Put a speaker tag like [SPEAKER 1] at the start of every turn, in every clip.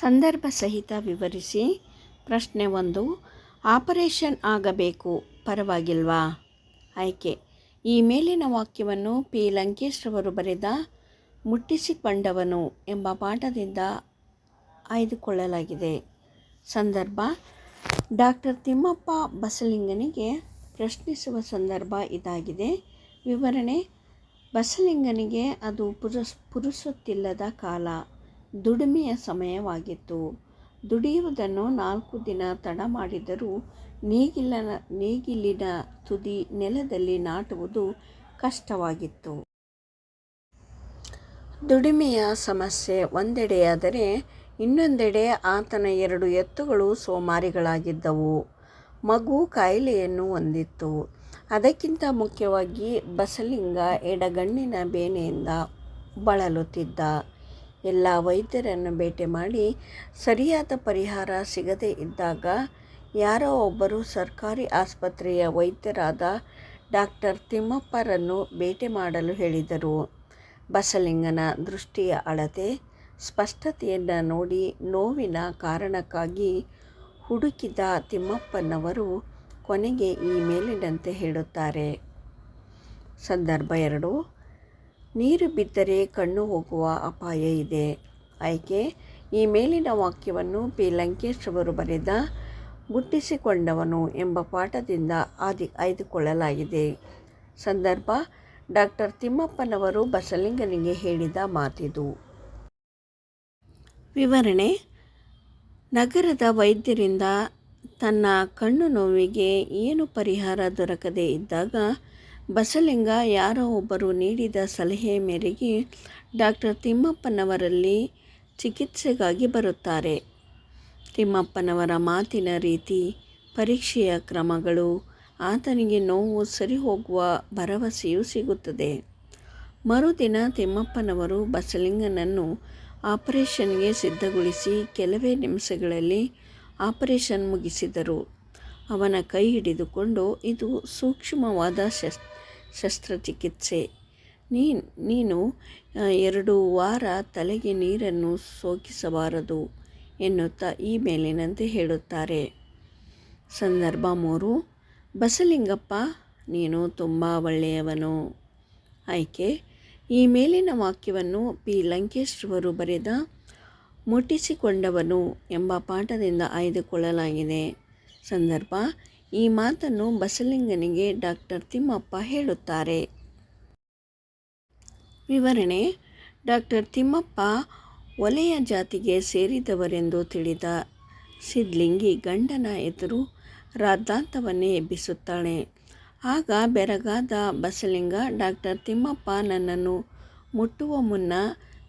[SPEAKER 1] ಸಂದರ್ಭ ಸಹಿತ ವಿವರಿಸಿ. ಪ್ರಶ್ನೆ ಒಂದು, ಆಪರೇಷನ್ ಆಗಬೇಕು, ಪರವಾಗಿಲ್ವಾ? ಆಯ್ಕೆ, ಈ ಮೇಲಿನ ವಾಕ್ಯವನ್ನು ಪಿ. ಲಂಕೇಶ್ ರವರು ಬರೆದ ಮುಟ್ಟಿಸಿಕೊಂಡವನು ಎಂಬ ಪಾಠದಿಂದ ಆಯ್ದುಕೊಳ್ಳಲಾಗಿದೆ. ಸಂದರ್ಭ ಡಾಕ್ಟರ್ ತಿಮ್ಮಪ್ಪ ಬಸಲಿಂಗನಿಗೆ ಪ್ರಶ್ನಿಸುವ ಸಂದರ್ಭ ಇದಾಗಿದೆ. ವಿವರಣೆ, ಬಸಲಿಂಗನಿಗೆ ಅದು ಪುರುಸ್, ಪುರುಸುತ್ತಿಲ್ಲದ ಕಾಲ. ದುಡಿಮೆಯ ಸಮಯವಾಗಿತ್ತು. ದುಡಿಯುವುದನ್ನು ನಾಲ್ಕು ದಿನ ತಡ ಮಾಡಿದರೂ ನೇಗಿಲನ ನೇಗಿಲಿನ ತುದಿ ನೆಲದಲ್ಲಿ ನಾಟುವುದು ಕಷ್ಟವಾಗಿತ್ತು. ದುಡಿಮೆಯ ಸಮಸ್ಯೆ ಒಂದೆಡೆಯಾದರೆ ಇನ್ನೊಂದೆಡೆ ಆತನ ಎರಡು ಎತ್ತುಗಳು ಸೋಮಾರಿಗಳಾಗಿದ್ದವು. ಮಗು ಕಾಯಿಲೆಯನ್ನು ಹೊಂದಿತ್ತು. ಅದಕ್ಕಿಂತ ಮುಖ್ಯವಾಗಿ ಬಸಲಿಂಗ ಎಡಗಣ್ಣಿನ ಬೇನೆಯಿಂದ ಬಳಲುತ್ತಿದ್ದ. ಎಲ್ಲ ವೈದ್ಯರನ್ನು ಭೇಟಿ ಮಾಡಿ ಸರಿಯಾದ ಪರಿಹಾರ ಸಿಗದೇ ಇದ್ದಾಗ ಯಾರೋ ಒಬ್ಬರು ಸರ್ಕಾರಿ ಆಸ್ಪತ್ರೆಯ ವೈದ್ಯರಾದ ಡಾಕ್ಟರ್ ತಿಮ್ಮಪ್ಪರನ್ನು ಭೇಟಿ ಮಾಡಲು ಹೇಳಿದರು. ಬಸಲಿಂಗನ ದೃಷ್ಟಿಯ ಅಳತೆ, ಸ್ಪಷ್ಟತೆಯನ್ನು ನೋಡಿ ನೋವಿನ ಕಾರಣಕ್ಕಾಗಿ ಹುಡುಕಿದ ತಿಮ್ಮಪ್ಪನವರು ಕೊನೆಗೆ ಈ ಮೇಲಿನಂತೆ ಹೇಳುತ್ತಾರೆ. ಸಂದರ್ಭ ಎರಡು ನೀರು ಬಿದ್ದರೆ ಕಣ್ಣು ಹೋಗುವ ಅಪಾಯ ಇದೆ. ಆಯ್ಕೆ? ಈ ಮೇಲಿನ ವಾಕ್ಯವನ್ನು ಪಿ. ಲಂಕೇಶ್ ಅವರು ಬರೆದ ಗುಟ್ಟಿಸಿಕೊಂಡವನು ಎಂಬ ಪಾಠದಿಂದ ಆದಿ ಆಯ್ದುಕೊಳ್ಳಲಾಗಿದೆ. ಸಂದರ್ಭ ಡಾಕ್ಟರ್ ತಿಮ್ಮಪ್ಪನವರು ಬಸಲಿಂಗನಿಗೆ ಹೇಳಿದ ಮಾತಿದು. ವಿವರಣೆ, ನಗರದ ವೈದ್ಯರಿಂದ ತನ್ನ ಕಣ್ಣು ನೋವಿಗೆ ಏನು ಪರಿಹಾರ ದೊರಕದೇ ಇದ್ದಾಗ ಬಸಲಿಂಗ ಯಾರೋ ಒಬ್ಬರು ನೀಡಿದ ಸಲಹೆ ಮೇರೆಗೆ ಡಾಕ್ಟರ್ ತಿಮ್ಮಪ್ಪನವರಲ್ಲಿ ಚಿಕಿತ್ಸೆಗಾಗಿ ಬರುತ್ತಾರೆ. ತಿಮ್ಮಪ್ಪನವರ ಮಾತಿನ ರೀತಿ, ಪರೀಕ್ಷೆಯ ಕ್ರಮಗಳು, ಆತನಿಗೆ ನೋವು ಸರಿ ಹೋಗುವ ಭರವಸೆಯೂ ಸಿಗುತ್ತದೆ. ಮರುದಿನ ತಿಮ್ಮಪ್ಪನವರು ಬಸಲಿಂಗನನ್ನು ಆಪರೇಷನ್ಗೆ ಸಿದ್ಧಗೊಳಿಸಿ ಕೆಲವೇ ನಿಮಿಷಗಳಲ್ಲಿ ಆಪರೇಷನ್ ಮುಗಿಸಿದರು. ಅವನ ಕೈ ಹಿಡಿದುಕೊಂಡು ಇದು ಸೂಕ್ಷ್ಮವಾದ ಶಸ್ ಶಸ್ತ್ರಚಿಕಿತ್ಸೆ. ನೀ, ನೀನು ಎರಡು ವಾರ ತಲೆಗೆ ನೀರನ್ನು ಸೋಕಿಸಬಾರದು ಎನ್ನುತ್ತಾ ಈ ಮೇಲಿನಂತೆ ಹೇಳುತ್ತಾರೆ. ಸಂದರ್ಭ ಮೂರು. ಬಸಲಿಂಗಪ್ಪ, ನೀನು ತುಂಬ ಒಳ್ಳೆಯವನು. ಆಯ್ಕೆ. ಈ ಮೇಲಿನ ವಾಕ್ಯವನ್ನು ಪಿ. ಲಂಕೇಶ್ ಅವರು ಬರೆದ ಮುಟ್ಟಿಸಿಕೊಂಡವನು ಎಂಬ ಪಾಠದಿಂದ ಆಯ್ದುಕೊಳ್ಳಲಾಗಿದೆ. ಸಂದರ್ಭ ಈ ಮಾತನ್ನು ಬಸಲಿಂಗನಿಗೆ ಡಾಕ್ಟರ್ ತಿಮ್ಮಪ್ಪ ಹೇಳುತ್ತಾರೆ. ವಿವರಣೆ, ಡಾಕ್ಟರ್ ತಿಮ್ಮಪ್ಪ ಒಲೆಯ ಜಾತಿಗೆ ಸೇರಿದವರೆಂದು ತಿಳಿದ ಸಿದ್ಲಿಂಗಿ ಗಂಡನ ಎದುರು ರಾದ್ದಾಂತವನ್ನೇ ಎಬ್ಬಿಸುತ್ತಾಳೆ. ಆಗ ಬೆರಗಾದ ಬಸಲಿಂಗ, ಡಾಕ್ಟರ್ ತಿಮ್ಮಪ್ಪ ನನ್ನನ್ನು ಮುಟ್ಟುವ ಮುನ್ನ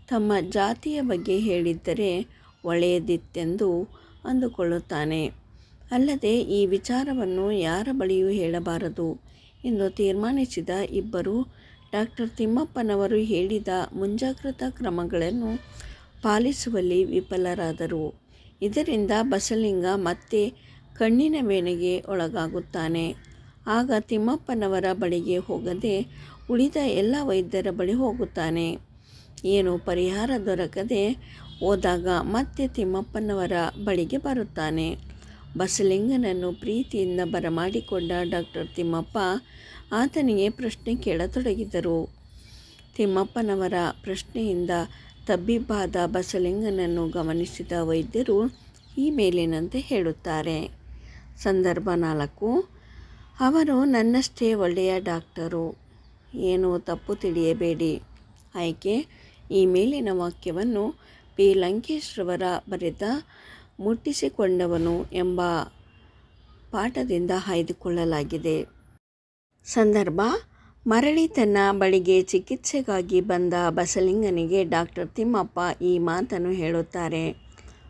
[SPEAKER 1] ತಮ್ಮ ಜಾತಿಯ ಬಗ್ಗೆ ಹೇಳಿದ್ದರೆ ಒಳ್ಳೆಯದಿತ್ತೆಂದು ಅಂದುಕೊಳ್ಳುತ್ತಾನೆ. ಅಲ್ಲದೆ ಈ ವಿಚಾರವನ್ನು ಯಾರ ಬಳಿಯೂ ಹೇಳಬಾರದು ಎಂದು ತೀರ್ಮಾನಿಸಿದ ಇಬ್ಬರು ಡಾಕ್ಟರ್ ತಿಮ್ಮಪ್ಪನವರು ಹೇಳಿದ ಮುಂಜಾಗ್ರತಾ ಕ್ರಮಗಳನ್ನು ಪಾಲಿಸುವಲ್ಲಿ ವಿಫಲರಾದರು. ಇದರಿಂದ ಬಸಲಿಂಗ ಮತ್ತೆ ಕಣ್ಣಿನ ವೇಣೆಗೆ ಒಳಗಾಗುತ್ತಾನೆ. ಆಗ ತಿಮ್ಮಪ್ಪನವರ ಬಳಿಗೆ ಹೋಗದೆ ಉಳಿದ ಎಲ್ಲ ವೈದ್ಯರ ಬಳಿ ಹೋಗುತ್ತಾನೆ. ಏನು ಪರಿಹಾರ ದೊರಕದೆ ಹೋದಾಗ ಮತ್ತೆ ತಿಮ್ಮಪ್ಪನವರ ಬಳಿಗೆ ಬರುತ್ತಾನೆ. ಬಸಲಿಂಗನನ್ನು ಪ್ರೀತಿಯಿಂದ ಬರಮಾಡಿಕೊಂಡ ಡಾಕ್ಟರ್ ತಿಮ್ಮಪ್ಪ ಆತನಿಗೆ ಪ್ರಶ್ನೆ ಕೇಳತೊಡಗಿದರು. ತಿಮ್ಮಪ್ಪನವರ ಪ್ರಶ್ನೆಯಿಂದ ತಬ್ಬಿಬ್ಬಾದ ಬಸಲಿಂಗನನ್ನು ಗಮನಿಸಿದ ವೈದ್ಯರು ಈ ಮೇಲಿನಂತೆ ಹೇಳುತ್ತಾರೆ. ಸಂದರ್ಭ ನಾಲ್ಕು. ಅವರು ನನ್ನಷ್ಟೇ ಒಳ್ಳೆಯ ಡಾಕ್ಟರು. ಏನು ತಪ್ಪು ತಿಳಿಯಬೇಡಿ. ಆಯ್ಕೆ. ಈ ಮೇಲಿನ ವಾಕ್ಯವನ್ನು ಪಿ ಲಂಕೇಶ್ರವರ ಬರೆದ ಮುಟ್ಟಿಸಿಕೊಂಡವನು ಎಂಬ ಪಾಠದಿಂದ ಆಯ್ದುಕೊಳ್ಳಲಾಗಿದೆ ಸಂದರ್ಭ, ಮರಳಿ ತನ್ನ ಬಳಿಗೆ ಚಿಕಿತ್ಸೆಗಾಗಿ ಬಂದ ಬಸಲಿಂಗನಿಗೆ ಡಾಕ್ಟರ್ ತಿಮ್ಮಪ್ಪ ಈ ಮಾತನ್ನು ಹೇಳುತ್ತಾರೆ.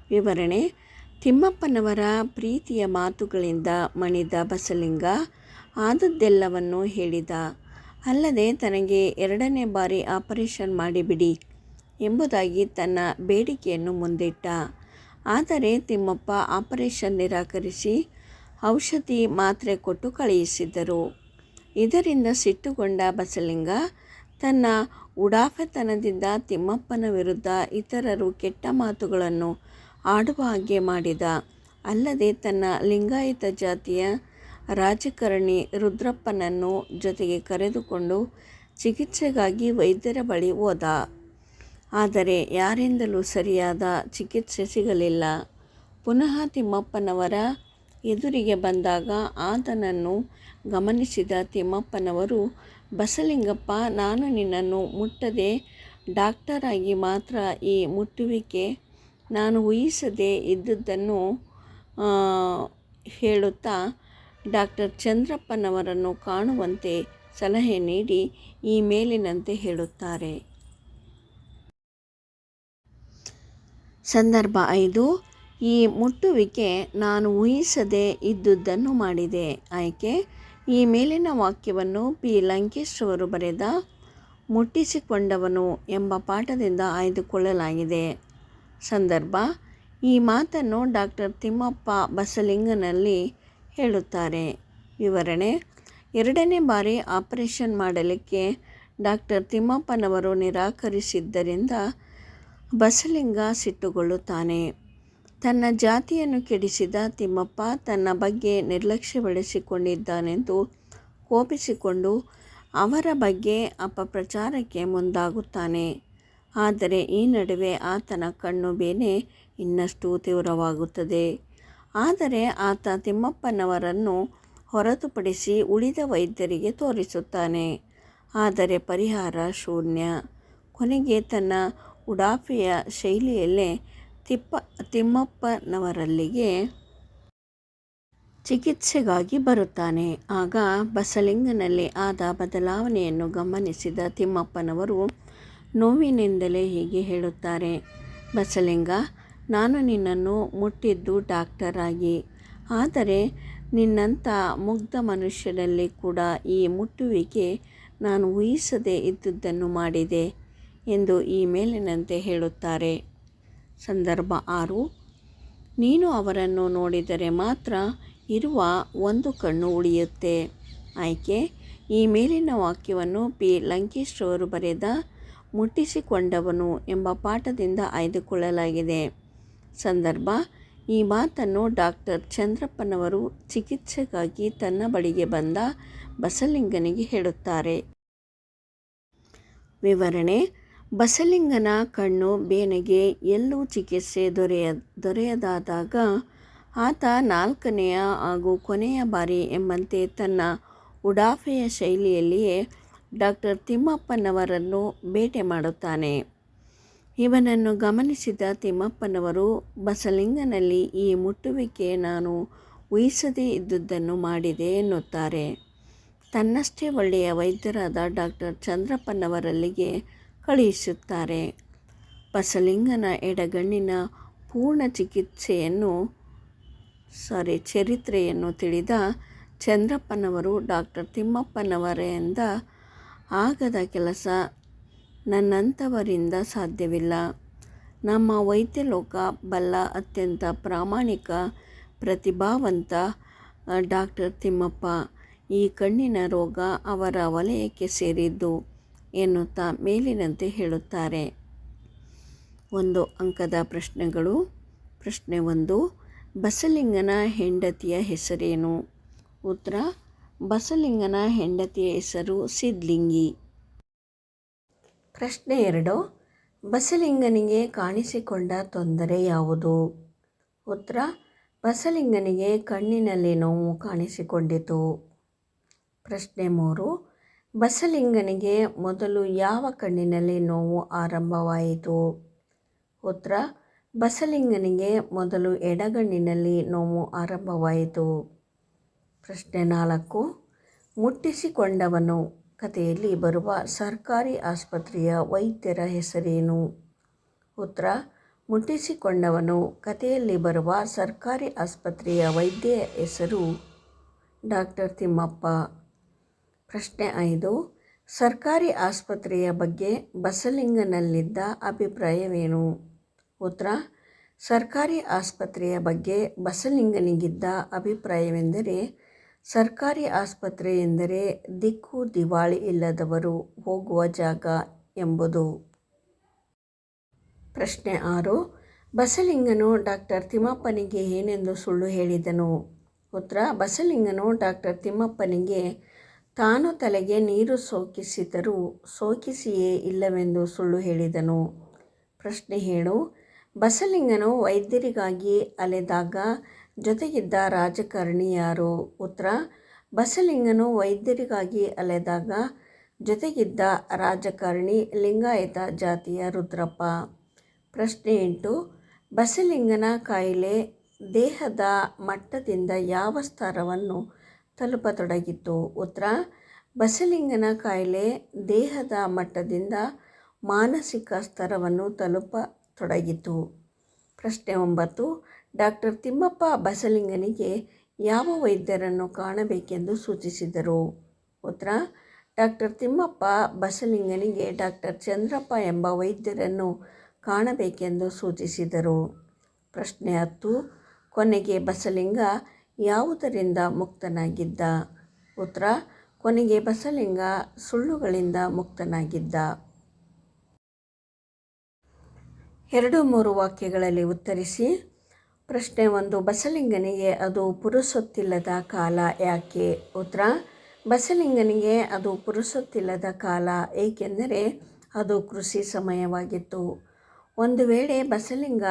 [SPEAKER 1] ವಿವರಣೆ, ತಿಮ್ಮಪ್ಪನವರ ಪ್ರೀತಿಯ ಮಾತುಗಳಿಂದ ಮಣಿದ ಬಸಲಿಂಗ ಆದದ್ದೆಲ್ಲವನ್ನು ಹೇಳಿದ. ಅಲ್ಲದೆ ತನಗೆ ಎರಡನೇ ಬಾರಿ ಆಪರೇಷನ್ ಮಾಡಿಬಿಡಿ ಎಂಬುದಾಗಿ ತನ್ನ ಬೇಡಿಕೆಯನ್ನು ಮುಂದಿಟ್ಟ. ಆದರೆ ತಿಮ್ಮಪ್ಪ ಆಪರೇಷನ್ ನಿರಾಕರಿಸಿ ಔಷಧಿ ಮಾತ್ರೆ ಕೊಟ್ಟು ಕಳುಹಿಸಿದ್ದರು. ಇದರಿಂದ ಸಿಟ್ಟುಗೊಂಡ ಬಸಲಿಂಗ ತನ್ನ ಉಡಾಫೆತನದಿಂದ ತಿಮ್ಮಪ್ಪನ ವಿರುದ್ಧ ಇತರರು ಕೆಟ್ಟ ಮಾತುಗಳನ್ನು ಆಡುವ ಹಾಗೆ ಮಾಡಿದ. ಅಲ್ಲದೆ ತನ್ನ ಲಿಂಗಾಯತ ಜಾತಿಯ ರಾಜಕಾರಣಿ ರುದ್ರಪ್ಪನನ್ನು ಜೊತೆಗೆ ಕರೆದುಕೊಂಡು ಚಿಕಿತ್ಸೆಗಾಗಿ ವೈದ್ಯರ ಬಳಿ ಹೋದ. ಆದರೆ ಯಾರಿಂದಲೂ ಸರಿಯಾದ ಚಿಕಿತ್ಸೆ ಸಿಗಲಿಲ್ಲ. ಪುನಃ ತಿಮ್ಮಪ್ಪನವರ ಎದುರಿಗೆ ಬಂದಾಗ ಆತನನ್ನು ಗಮನಿಸಿದ ತಿಮ್ಮಪ್ಪನವರು, ಬಸಲಿಂಗಪ್ಪ, ನಾನು ನಿನ್ನನ್ನು ಮುಟ್ಟದೆ. ಡಾಕ್ಟರಾಗಿ ಮಾತ್ರ ಈ ಮುಟ್ಟುವಿಕೆ ನಾನು ಊಹಿಸದೆ ಇದ್ದುದನ್ನು ಹೇಳುತ್ತಾ ಡಾಕ್ಟರ್ ಚಂದ್ರಪ್ಪನವರನ್ನು ಕಾಣುವಂತೆ ಸಲಹೆ ನೀಡಿ ಈ ಮೇಲಿನಂತೆ ಹೇಳುತ್ತಾರೆ. ಸಂದರ್ಭ ಐದು, ಈ ಮುಟ್ಟುವಿಕೆ ನಾನು ಊಹಿಸದೆ ಇದ್ದುದನ್ನು ಮಾಡಿದೆ. ಆಯ್ಕೆ, ಈ ಮೇಲಿನ ವಾಕ್ಯವನ್ನು ಪಿ. ಲಂಕೇಶ್ ಅವರು ಬರೆದ ಮುಟ್ಟಿಸಿಕೊಂಡವನು ಎಂಬ ಪಾಠದಿಂದ ಆಯ್ದುಕೊಳ್ಳಲಾಗಿದೆ. ಸಂದರ್ಭ, ಈ ಮಾತನ್ನು ಡಾಕ್ಟರ್ ತಿಮ್ಮಪ್ಪ ಬಸಲಿಂಗನಲ್ಲಿ ಹೇಳುತ್ತಾರೆ. ವಿವರಣೆ, ಎರಡನೇ ಬಾರಿ ಆಪರೇಷನ್ ಮಾಡಲಿಕ್ಕೆ ಡಾಕ್ಟರ್ ತಿಮ್ಮಪ್ಪನವರು ನಿರಾಕರಿಸಿದ್ದರಿಂದ ಬಸಲಿಂಗ ಸಿಟ್ಟುಗೊಳ್ಳುತ್ತಾನೆ ತನ್ನ ಜಾತಿಯನ್ನು ಕೆಡಿಸಿದ ತಿಮ್ಮಪ್ಪ ತನ್ನ ಬಗ್ಗೆ ನಿರ್ಲಕ್ಷ್ಯ ಬೆಳೆಸಿಕೊಂಡಿದ್ದಾನೆಂದು ಕೋಪಿಸಿಕೊಂಡು ಅವರ ಬಗ್ಗೆ ಅಪಪ್ರಚಾರಕ್ಕೆ ಮುಂದಾಗುತ್ತಾನೆ. ಆದರೆ ಈ ನಡುವೆ ಆತನ ಕಣ್ಣು ಬೇನೆ ಇನ್ನಷ್ಟು ತೀವ್ರವಾಗುತ್ತದೆ. ಆದರೆ ಆತ ತಿಮ್ಮಪ್ಪನವರನ್ನು ಹೊರತುಪಡಿಸಿ ಉಳಿದ ವೈದ್ಯರಿಗೆ ತೋರಿಸುತ್ತಾನೆ. ಆದರೆ ಪರಿಹಾರ ಶೂನ್ಯ. ಕೊನೆಗೆ ತನ್ನ ಉಡಾಫೆಯ ಶೈಲಿಯಲ್ಲೇ ತಿಪ್ಪ, ತಿಮ್ಮಪ್ಪನವರಲ್ಲಿಗೆ ಚಿಕಿತ್ಸೆಗಾಗಿ ಬರುತ್ತಾನೆ. ಆಗ ಬಸಲಿಂಗನಲ್ಲಿ ಆದ ಬದಲಾವಣೆಯನ್ನು ಗಮನಿಸಿದ ತಿಮ್ಮಪ್ಪನವರು ನೋವಿನಿಂದಲೇ ಹೀಗೆ ಹೇಳುತ್ತಾರೆ, ಬಸಲಿಂಗ, ನಾನು ನಿನ್ನನ್ನು ಮುಟ್ಟಿದ್ದು ಡಾಕ್ಟರ್ ಆಗಿ. ಆದರೆ ನಿನ್ನಂಥ ಮುಗ್ಧ ಮನುಷ್ಯನಲ್ಲಿ ಕೂಡ ಈ ಮುಟ್ಟುವಿಕೆ ನಾನು ಊಹಿಸದೇ ಇದ್ದುದನ್ನು ಮಾಡಿದೆ. ಎಂದು ಈ ಮೇಲಿನಂತೆ ಹೇಳುತ್ತಾರೆ. ಸಂದರ್ಭ ಆರು. ನೀನು ಅವರನ್ನು ನೋಡಿದರೆ ಮಾತ್ರ ಇರುವ ಒಂದು ಕಣ್ಣು ಉಳಿಯುತ್ತೆ. ಆಯ್ಕೆ. ಈ ಮೇಲಿನ ವಾಕ್ಯವನ್ನು ಪಿ. ಲಂಕೇಶ್ ಅವರು ಬರೆದ ಮುಟ್ಟಿಸಿಕೊಂಡವನು ಎಂಬ ಪಾಠದಿಂದ ಆಯ್ದುಕೊಳ್ಳಲಾಗಿದೆ. ಸಂದರ್ಭ. ಈ ಮಾತನ್ನು ಡಾಕ್ಟರ್ ಚಂದ್ರಪ್ಪನವರು ಚಿಕಿತ್ಸೆಗಾಗಿ ತನ್ನ ಬಳಿಗೆ ಬಂದ ಬಸಲಿಂಗನಿಗೆ ಹೇಳುತ್ತಾರೆ. ವಿವರಣೆ. ಬಸಲಿಂಗನ ಕಣ್ಣು ಬೇನೆಗೆ ಎಲ್ಲೂ ಚಿಕಿತ್ಸೆ ದೊರೆಯ, ದೊರೆಯದಾದಾಗ ಆತ ನಾಲ್ಕನೆಯ ಹಾಗೂ ಕೊನೆಯ ಬಾರಿ ಎಂಬಂತೆ ತನ್ನ ಉಡಾಫೆಯ ಶೈಲಿಯಲ್ಲಿಯೇ ಡಾಕ್ಟರ್ ತಿಮ್ಮಪ್ಪನವರನ್ನು ಭೇಟಿ ಮಾಡುತ್ತಾನೆ. ಇವನನ್ನು ಗಮನಿಸಿದ ತಿಮ್ಮಪ್ಪನವರು, ಬಸಲಿಂಗನಲ್ಲಿ ಈ ಮುಟ್ಟುವಿಕೆ ನಾನು ಊಹಿಸದೇ ಇದ್ದುದನ್ನು ಮಾಡಿದೆ ಎನ್ನುತ್ತಾರೆ. ತನ್ನಷ್ಟೇ ಒಳ್ಳೆಯ ವೈದ್ಯರಾದ ಡಾಕ್ಟರ್ ಚಂದ್ರಪ್ಪನವರಲ್ಲಿಗೆ ಕಳುಹಿಸುತ್ತಾರೆ. ಬಸಲಿಂಗನ ಎಡಗಣ್ಣಿನ ಪೂರ್ಣ ಚಿಕಿತ್ಸೆಯನ್ನು ಸಾರಿ ಚರಿತ್ರೆಯನ್ನು ತಿಳಿದ ಚಂದ್ರಪ್ಪನವರು ಡಾಕ್ಟರ್ ತಿಮ್ಮಪ್ಪನವರಿಂದ ಆಗದ ಕೆಲಸ ನನ್ನಂಥವರಿಂದ ಸಾಧ್ಯವಿಲ್ಲ. ನಮ್ಮ ವೈದ್ಯಲೋಕ ಬಲ್ಲ ಅತ್ಯಂತ ಪ್ರಾಮಾಣಿಕ, ಪ್ರತಿಭಾವಂತ ಡಾಕ್ಟರ್ ತಿಮ್ಮಪ್ಪ. ಈ ಕಣ್ಣಿನ ರೋಗ ಅವರ ವಲಯಕ್ಕೆ ಸೇರಿದ್ದು. ಎನ್ನುತ್ತಾ ಮೇಲಿನಂತೆ ಹೇಳುತ್ತಾರೆ. ಒಂದು ಅಂಕದ ಪ್ರಶ್ನೆಗಳು. ಪ್ರಶ್ನೆ ಒಂದು, ಬಸಲಿಂಗನ ಹೆಂಡತಿಯ ಹೆಸರೇನು? ಉತ್ತರ, ಬಸಲಿಂಗನ ಹೆಂಡತಿಯ ಹೆಸರು ಸಿದ್ಲಿಂಗಿ. ಪ್ರಶ್ನೆ ಎರಡು, ಬಸಲಿಂಗನಿಗೆ ಕಾಣಿಸಿಕೊಂಡ ತೊಂದರೆ ಯಾವುದು? ಉತ್ತರ, ಬಸಲಿಂಗನಿಗೆ ಕಣ್ಣಿನಲ್ಲಿ ನೋವು ಕಾಣಿಸಿಕೊಂಡಿತು. ಪ್ರಶ್ನೆ ಮೂರು ಬಸಲಿಂಗನಿಗೆ ಮೊದಲು ಯಾವ ಕಣ್ಣಿನಲ್ಲಿ ನೋವು ಆರಂಭವಾಯಿತು? ಉತ್ತರ, ಬಸಲಿಂಗನಿಗೆ ಮೊದಲು ಎಡಗಣ್ಣಿನಲ್ಲಿ ನೋವು ಆರಂಭವಾಯಿತು. ಪ್ರಶ್ನೆ ನಾಲ್ಕು, ಮುಟ್ಟಿಸಿಕೊಂಡವನು ಕಥೆಯಲ್ಲಿ ಬರುವ ಸರ್ಕಾರಿ ಆಸ್ಪತ್ರೆಯ ವೈದ್ಯರ ಹೆಸರೇನು? ಉತ್ತರ, ಮುಟ್ಟಿಸಿಕೊಂಡವನು ಕಥೆಯಲ್ಲಿ ಬರುವ ಸರ್ಕಾರಿ ಆಸ್ಪತ್ರೆಯ ವೈದ್ಯ ಹೆಸರು ಡಾಕ್ಟರ್ ತಿಮ್ಮಪ್ಪ. ಪ್ರಶ್ನೆ ಐದು, ಸರ್ಕಾರಿ ಆಸ್ಪತ್ರೆಯ ಬಗ್ಗೆ ಬಸಲಿಂಗನಲ್ಲಿದ್ದ ಅಭಿಪ್ರಾಯವೇನು? ಉತ್ತರ, ಸರ್ಕಾರಿ ಆಸ್ಪತ್ರೆಯ ಬಗ್ಗೆ ಬಸಲಿಂಗನಿಗಿದ್ದ ಅಭಿಪ್ರಾಯವೆಂದರೆ, ಸರ್ಕಾರಿ ಆಸ್ಪತ್ರೆ ಎಂದರೆ ದಿಕ್ಕು ದಿವಾಳಿ ಇಲ್ಲದವರು ಹೋಗುವ ಜಾಗ ಎಂಬುದು. ಪ್ರಶ್ನೆ ಆರು, ಬಸಲಿಂಗನು ಡಾಕ್ಟರ್ ತಿಮ್ಮಪ್ಪನಿಗೆ ಏನೆಂದು ಸುಳ್ಳು ಹೇಳಿದನು? ಉತ್ತರ, ಬಸಲಿಂಗನು ಡಾಕ್ಟರ್ ತಿಮ್ಮಪ್ಪನಿಗೆ ತಾನು ತಲೆಗೆ ನೀರು ಸೋಕಿಸಿದರೂ ಸೋಕಿಸಿಯೇ ಇಲ್ಲವೆಂದು ಸುಳ್ಳು ಹೇಳಿದನು. ಪ್ರಶ್ನೆ ಹೇಳು ಬಸಲಿಂಗನು ವೈದ್ಯರಿಗಾಗಿ ಅಲೆದಾಗ ಜೊತೆಗಿದ್ದ ರಾಜಕಾರಣಿ ಯಾರು? ಉತ್ತರ, ಬಸಲಿಂಗನು ವೈದ್ಯರಿಗಾಗಿ ಅಲೆದಾಗ ಜೊತೆಗಿದ್ದ ರಾಜಕಾರಣಿ ಲಿಂಗಾಯತ ಜಾತಿಯ ರುದ್ರಪ್ಪ. ಪ್ರಶ್ನೆ ಎಂಟು, ಬಸಲಿಂಗನ ಕಾಯಿಲೆ ದೇಹದ ಮಟ್ಟದಿಂದ ಯಾವ ಸ್ತರವನ್ನು ತಲುಪತೊಡಗಿತು ಉತ್ತರ ಬಸಲಿಂಗನ ಕಾಯಿಲೆ ದೇಹದ ಮಟ್ಟದಿಂದ ಮಾನಸಿಕ ಸ್ತರವನ್ನು ತಲುಪತೊಡಗಿತು. ಪ್ರಶ್ನೆ ಒಂಬತ್ತು ಡಾಕ್ಟರ್ ತಿಮ್ಮಪ್ಪ ಬಸಲಿಂಗನಿಗೆ ಯಾವ ವೈದ್ಯರನ್ನು ಕಾಣಬೇಕೆಂದು ಸೂಚಿಸಿದರು? ಉತ್ತರ ಡಾಕ್ಟರ್ ತಿಮ್ಮಪ್ಪ ಬಸಲಿಂಗನಿಗೆ ಡಾಕ್ಟರ್ ಚಂದ್ರಪ್ಪ ಎಂಬ ವೈದ್ಯರನ್ನು ಕಾಣಬೇಕೆಂದು ಸೂಚಿಸಿದರು. ಪ್ರಶ್ನೆ ಹತ್ತು, ಕೊನೆಗೆ ಬಸಲಿಂಗ ಯಾವುದರಿಂದ ಮುಕ್ತನಾಗಿದ್ದ? ಉತ್ತರ ಕೊನೆಗೆ ಬಸಲಿಂಗ ಸುಳ್ಳುಗಳಿಂದ ಮುಕ್ತನಾಗಿದ್ದ. ಎರಡು ಮೂರು ವಾಕ್ಯಗಳಲ್ಲಿ ಉತ್ತರಿಸಿ, ಪ್ರಶ್ನೆ ಒಂದು, ಬಸಲಿಂಗನಿಗೆ ಅದು ಪುರುಸೊತ್ತಿಲ್ಲದ ಕಾಲ ಯಾಕೆ? ಉತ್ತರ ಬಸಲಿಂಗನಿಗೆ ಅದು ಪುರುಸೊತ್ತಿಲ್ಲದ ಕಾಲ ಏಕೆಂದರೆ ಅದು ಕೃಷಿ ಸಮಯವಾಗಿತ್ತು. ಒಂದು ವೇಳೆ ಬಸಲಿಂಗ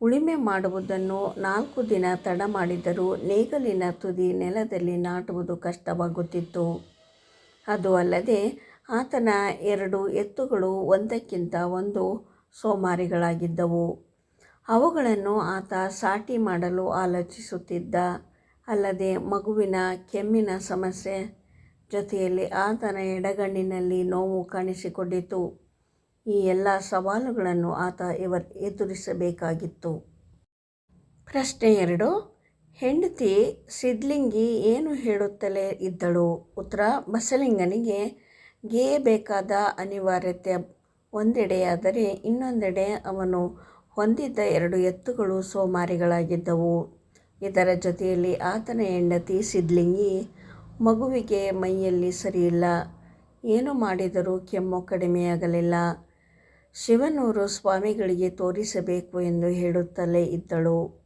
[SPEAKER 1] ಉಳಿಮೆ ಮಾಡುವುದನ್ನು ನಾಲ್ಕು ದಿನ ತಡ ಮಾಡಿದರೂ ನೇಗಲಿನ ತುದಿ ನೆಲದಲ್ಲಿ ನಾಟುವುದು ಕಷ್ಟವಾಗುತ್ತಿತ್ತು. ಅದು ಅಲ್ಲದೆ ಆತನ ಎರಡು ಎತ್ತುಗಳು ಒಂದಕ್ಕಿಂತ ಒಂದು ಸೋಮಾರಿಗಳಾಗಿದ್ದವು. ಅವುಗಳನ್ನು ಆತ ಸಾಟಿ ಮಾಡಲು ಆಲೋಚಿಸುತ್ತಿದ್ದ. ಅಲ್ಲದೆ ಮಗುವಿನ ಕೆಮ್ಮಿನ ಸಮಸ್ಯೆ ಜೊತೆಯಲ್ಲಿ ಆತನ ಎಡಗಣ್ಣಿನಲ್ಲಿ ನೋವು ಕಾಣಿಸಿಕೊಂಡಿತು ಈ ಎಲ್ಲ ಸವಾಲುಗಳನ್ನು ಆತ ಇವ ಎದುರಿಸಬೇಕಾಗಿತ್ತು. ಪ್ರಶ್ನೆ ಎರಡು, ಹೆಂಡತಿ ಸಿದ್ಲಿಂಗಿ ಏನು ಹೇಳುತ್ತಲೇ ಇದ್ದಳು? ಉತ್ತರ, ಬಸಲಿಂಗನಿಗೆ ಗೇಯಬೇಕಾದ ಅನಿವಾರ್ಯತೆ ಒಂದೆಡೆಯಾದರೆ ಇನ್ನೊಂದೆಡೆ ಅವನು ಹೊಂದಿದ್ದ ಎರಡು ಎತ್ತುಗಳು ಸೋಮಾರಿಗಳಾಗಿದ್ದವು. ಇದರ ಜೊತೆಯಲ್ಲಿ ಆತನ ಹೆಂಡತಿ ಸಿದ್ಲಿಂಗಿ ಮಗುವಿಗೆ ಮೈಯಲ್ಲಿ ಸರಿಯಿಲ್ಲ. ಏನು ಮಾಡಿದರೂ ಕೆಮ್ಮು ಕಡಿಮೆಯಾಗಲಿಲ್ಲ. ಶಿವನೂರು ಸ್ವಾಮಿಗಳಿಗೆ ತೋರಿಸಬೇಕು ಎಂದು ಹೇಳುತ್ತಲೇ ಇದ್ದಳು.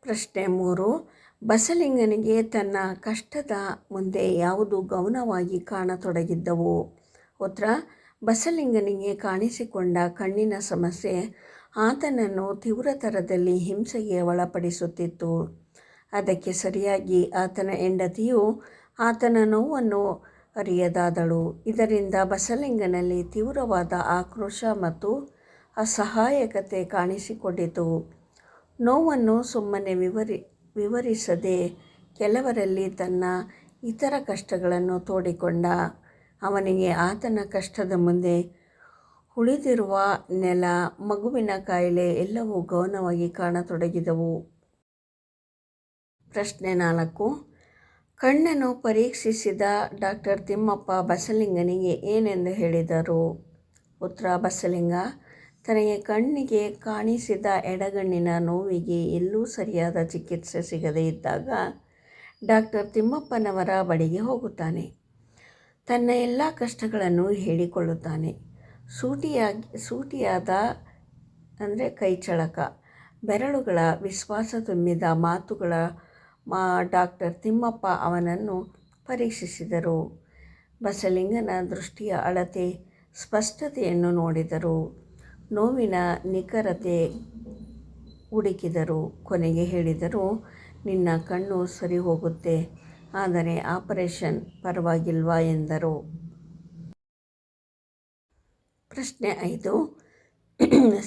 [SPEAKER 1] ಪ್ರಶ್ನೆ ಮೂರು. ಬಸಲಿಂಗನಿಗೆ ತನ್ನ ಕಷ್ಟದ ಮುಂದೆ ಯಾವುದು ಗೌನವಾಗಿ ಕಾಣತೊಡಗಿದ್ದವು? ಉತ್ತರ. ಬಸಲಿಂಗನಿಗೆ ಕಾಣಿಸಿಕೊಂಡ ಕಣ್ಣಿನ ಸಮಸ್ಯೆ ಆತನನ್ನು ತೀವ್ರತರದಲ್ಲಿ ಹಿಂಸೆಗೆ ಒಳಪಡಿಸುತ್ತಿತ್ತು. ಅದಕ್ಕೆ ಸರಿಯಾಗಿ ಆತನ ಹೆಂಡತಿಯು ಆತನ ನೋವನ್ನು ಅರಿಯದಾದಳು ಇದರಿಂದ ಬಸಲಿಂಗನಲ್ಲಿ ತೀವ್ರವಾದ ಆಕ್ರೋಶ ಮತ್ತು ಅಸಹಾಯಕತೆ ಕಾಣಿಸಿಕೊಂಡಿತು. ನೋವನ್ನು ಸುಮ್ಮನೆ ವಿವರಿ, ವಿವರಿಸದೆ ಕೆಲವರಲ್ಲಿ ತನ್ನ ಇತರ ಕಷ್ಟಗಳನ್ನು ತೋಡಿಕೊಂಡ. ಅವನಿಗೆ ಆತನ ಕಷ್ಟದ ಮುಂದೆ ಉಳಿದಿರುವ ನೆಲ, ಮಗುವಿನ ಕಾಯಿಲೆ ಎಲ್ಲವೂ ಗೌನವಾಗಿ ಕಾಣತೊಡಗಿದವು. ಪ್ರಶ್ನೆ ನಾಲ್ಕು. ಕಣ್ಣನ್ನು ಪರೀಕ್ಷಿಸಿದ ಡಾಕ್ಟರ್ ತಿಮ್ಮಪ್ಪ ಬಸಲಿಂಗನಿಗೆ ಏನೆಂದು ಹೇಳಿದರು? ಉತ್ತರ ಬಸಲಿಂಗ, ತನಗೆ ಕಣ್ಣಿಗೆ ಕಾಣಿಸಿದ ಎಡಗಣ್ಣಿನ ನೋವಿಗೆ ಎಲ್ಲೂ ಸರಿಯಾದ ಚಿಕಿತ್ಸೆ ಸಿಗದೇ ಇದ್ದಾಗ ಡಾಕ್ಟರ್ ತಿಮ್ಮಪ್ಪನವರ ಬಳಿಗೆ ಹೋಗುತ್ತಾನೆ. ತನ್ನ ಎಲ್ಲ ಕಷ್ಟಗಳನ್ನು ಹೇಳಿಕೊಳ್ಳುತ್ತಾನೆ. ಸೂಟಿಯಾಗಿ, ಸೂಟಿಯಾದ, ಅಂದರೆ ಕೈಚಳಕ ಬೆರಳುಗಳ ವಿಶ್ವಾಸ ತುಂಬಿದ ಮಾತುಗಳ ಮಾ ಡಾಕ್ಟರ್ ತಿಮ್ಮಪ್ಪ ಅವನನ್ನು ಪರೀಕ್ಷಿಸಿದರು. ಬಸಲಿಂಗನ ದೃಷ್ಟಿಯ ಅಳತೆ, ಸ್ಪಷ್ಟತೆಯನ್ನು ನೋಡಿದರು. ನೋವಿನ ನಿಖರತೆ ಹುಡುಕಿದರು. ಕೊನೆಗೆ ಹೇಳಿದರು, ನಿನ್ನ ಕಣ್ಣು ಸರಿ ಹೋಗುತ್ತೆ, ಆದರೆ ಆಪರೇಷನ್ ಪರವಾಗಿಲ್ವಾ? ಎಂದರು. ಪ್ರಶ್ನೆ ಐದು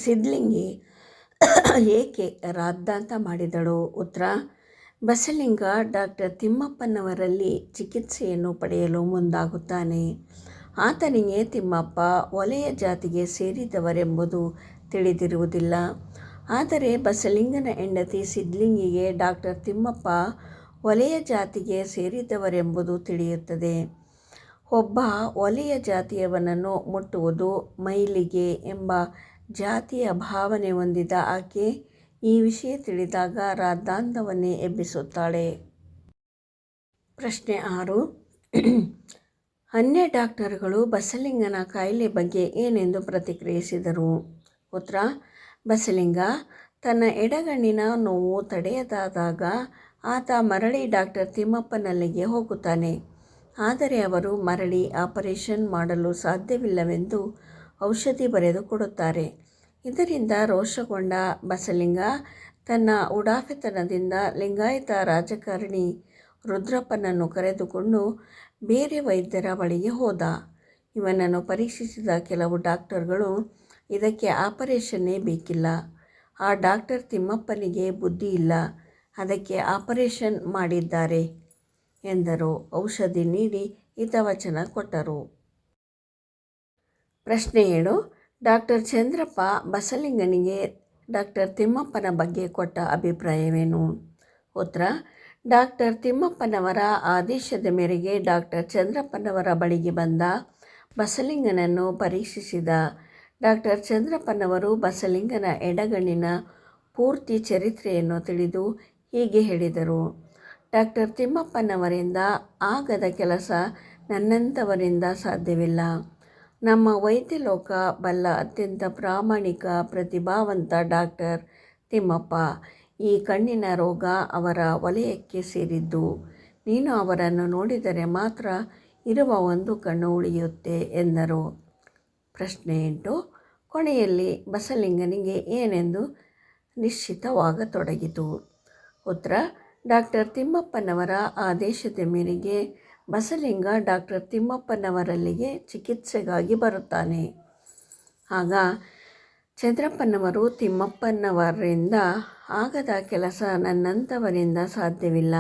[SPEAKER 1] ಸಿದ್ಲಿಂಗಿ ಏಕೆ ರಾದ್ದಾಂತ ಮಾಡಿದಳು? ಉತ್ತರ ಬಸಲಿಂಗ ಡಾಕ್ಟರ್ ತಿಮ್ಮಪ್ಪನವರಲ್ಲಿ ಚಿಕಿತ್ಸೆಯನ್ನು ಪಡೆಯಲು ಮುಂದಾಗುತ್ತಾನೆ. ಆತನಿಗೆ ತಿಮ್ಮಪ್ಪ ಒಲೆಯ ಜಾತಿಗೆ ಸೇರಿದವರೆಂಬುದು ತಿಳಿದಿರುವುದಿಲ್ಲ. ಆದರೆ ಬಸಲಿಂಗನ ಹೆಂಡತಿ ಸಿದ್ಲಿಂಗಿಗೆ ಡಾಕ್ಟರ್ ತಿಮ್ಮಪ್ಪ ಒಲೆಯ ಜಾತಿಗೆ ಸೇರಿದವರೆಂಬುದು ತಿಳಿಯುತ್ತದೆ. ಒಬ್ಬ ಒಲೆಯ ಜಾತಿಯವನನ್ನು ಮುಟ್ಟುವುದು ಮೈಲಿಗೆ ಎಂಬ ಜಾತಿಯ ಭಾವನೆ ಹೊಂದಿದ ಆಕೆ ಈ ವಿಷಯ ತಿಳಿದಾಗ ರಾದ್ದಾಂತವನ್ನೇ ಎಬ್ಬಿಸುತ್ತಾಳೆ. ಪ್ರಶ್ನೆ ಆರು. ಅನ್ಯ ಡಾಕ್ಟರ್ಗಳು ಬಸಲಿಂಗನ ಕಾಯಿಲೆ ಬಗ್ಗೆ ಏನೆಂದು ಪ್ರತಿಕ್ರಿಯಿಸಿದರು? ಉತ್ತರ, ಬಸಲಿಂಗ, ತನ್ನ ಎಡಗಣ್ಣಿನ ನೋವು ತಡೆಯದಾದಾಗ ಆತ ಮರಳಿ ಡಾಕ್ಟರ್ ತಿಮ್ಮಪ್ಪನಲ್ಲಿಗೆ ಹೋಗುತ್ತಾನೆ. ಆದರೆ ಅವರು ಮರಳಿ ಆಪರೇಷನ್ ಮಾಡಲು ಸಾಧ್ಯವಿಲ್ಲವೆಂದು ಔಷಧಿ ಬರೆದು ಕೊಡುತ್ತಾರೆ. ಇದರಿಂದ ರೋಷಗೊಂಡ ಬಸಲಿಂಗ ತನ್ನ ಉಡಾಫೆತನದಿಂದ ಲಿಂಗಾಯತ ರಾಜಕಾರಣಿ ರುದ್ರಪ್ಪನನ್ನು ಕರೆದುಕೊಂಡು ಬೇರೆ ವೈದ್ಯರ ಬಳಿಗೆ ಹೋದ. ಇವನನ್ನು ಪರೀಕ್ಷಿಸಿದ ಕೆಲವು ಡಾಕ್ಟರ್ಗಳು, ಇದಕ್ಕೆ ಆಪರೇಷನ್ನೇ ಬೇಕಿಲ್ಲ. ಆ ಡಾಕ್ಟರ್ ತಿಮ್ಮಪ್ಪನಿಗೆ ಬುದ್ಧಿ ಇಲ್ಲ. ಅದಕ್ಕೆ ಆಪರೇಷನ್ ಮಾಡಿದ್ದಾರೆ ಎಂದರು. ಔಷಧಿ ನೀಡಿ ಹಿತವಚನ ಕೊಟ್ಟರು. ಪ್ರಶ್ನೆ ಏಳು ಡಾಕ್ಟರ್ ಚಂದ್ರಪ್ಪ ಬಸಲಿಂಗನಿಗೆ ಡಾಕ್ಟರ್ ತಿಮ್ಮಪ್ಪನ ಬಗ್ಗೆ ಕೊಟ್ಟ ಅಭಿಪ್ರಾಯವೇನು? ಉತ್ತರ, ಡಾಕ್ಟರ್ ತಿಮ್ಮಪ್ಪನವರ ಆದೇಶದ ಮೇರೆಗೆ ಡಾಕ್ಟರ್ ಚಂದ್ರಪ್ಪನವರ ಬಳಿಗೆ ಬಂದ ಬಸಲಿಂಗನನ್ನು ಪರೀಕ್ಷಿಸಿದ. ಡಾಕ್ಟರ್ ಚಂದ್ರಪ್ಪನವರು ಬಸಲಿಂಗನ ಎಡಗಣ್ಣಿನ ಪೂರ್ತಿ ಚರಿತ್ರೆಯನ್ನು ತಿಳಿದು ಹೀಗೆ ಹೇಳಿದರು. ಡಾಕ್ಟರ್ ತಿಮ್ಮಪ್ಪನವರಿಂದ ಆಗದ ಕೆಲಸ ನನ್ನಂಥವರಿಂದ ಸಾಧ್ಯವಿಲ್ಲ. ನಮ್ಮ ವೈದ್ಯಲೋಕ ಬಲ್ಲ ಅತ್ಯಂತ ಪ್ರಾಮಾಣಿಕ, ಪ್ರತಿಭಾವಂತ ಡಾಕ್ಟರ್ ತಿಮ್ಮಪ್ಪ. ಈ ಕಣ್ಣಿನ ರೋಗ ಅವರ ವಲಯಕ್ಕೆ ಸೇರಿದ್ದು. ನೀನು ಅವರನ್ನು ನೋಡಿದರೆ ಮಾತ್ರ ಇರುವ ಒಂದು ಕಣ್ಣು ಉಳಿಯುತ್ತೆ ಎಂದರು. ಪ್ರಶ್ನೆ ಎಂಟು, ಕೊನೆಯಲ್ಲಿ ಬಸಲಿಂಗನಿಗೆ ಏನೆಂದು ನಿಶ್ಚಿತವಾಗತೊಡಗಿತು. ಉತ್ತರ, ಡಾಕ್ಟರ್ ತಿಮ್ಮಪ್ಪನವರ ಆದೇಶದ ಮೇರೆಗೆ ಬಸಲಿಂಗ ಡಾಕ್ಟರ್ ತಿಮ್ಮಪ್ಪನವರಲ್ಲಿಗೆ ಚಿಕಿತ್ಸೆಗಾಗಿ ಬರುತ್ತಾನೆ. ಆಗ ಚಂದ್ರಪ್ಪನವರು ತಿಮ್ಮಪ್ಪನವರಿಂದ ಆಗದ ಕೆಲಸ ನನ್ನಂಥವರಿಂದ ಸಾಧ್ಯವಿಲ್ಲ.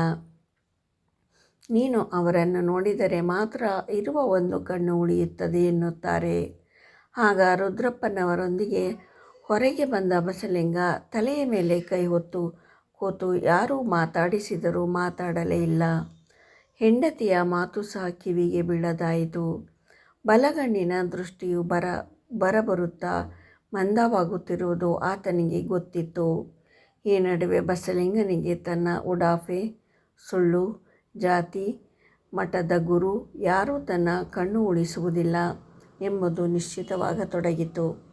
[SPEAKER 1] ನೀನು ಅವರನ್ನು ನೋಡಿದರೆ ಮಾತ್ರ ಇರುವ ಒಂದು ಕಣ್ಣು ಉಳಿಯುತ್ತದೆ ಎನ್ನುತ್ತಾರೆ. ಆಗ ರುದ್ರಪ್ಪನವರೊಂದಿಗೆ ಹೊರಗೆ ಬಂದ ಬಸಲಿಂಗ ತಲೆಯ ಮೇಲೆ ಕೈ ಹೊತ್ತು, ಕೂತು ಯಾರೂ ಮಾತಾಡಿಸಿದರೂ ಮಾತಾಡಲೇ ಇಲ್ಲ. ಹೆಂಡತಿಯ ಮಾತು ಸಹ ಕಿವಿಗೆ ಬೀಳದಾಯಿತು. ಬಲಗಣ್ಣಿನ ದೃಷ್ಟಿಯು ಬರ, ಬರಬರುತ್ತಾ ಮಂದವಾಗುತ್ತಿರುವುದು ಆತನಿಗೆ ಗೊತ್ತಿತ್ತು. ಈ ನಡುವೆ ಬಸಲಿಂಗನಿಗೆ ತನ್ನ ಉಡಾಫೆ, ಸುಳ್ಳು, ಜಾತಿ, ಮಠದ ಗುರು ಯಾರೂ ತನ್ನ ಕಣ್ಣು ಉಳಿಸುವುದಿಲ್ಲ ಎಂಬುದು ನಿಶ್ಚಿತವಾಗತೊಡಗಿತು.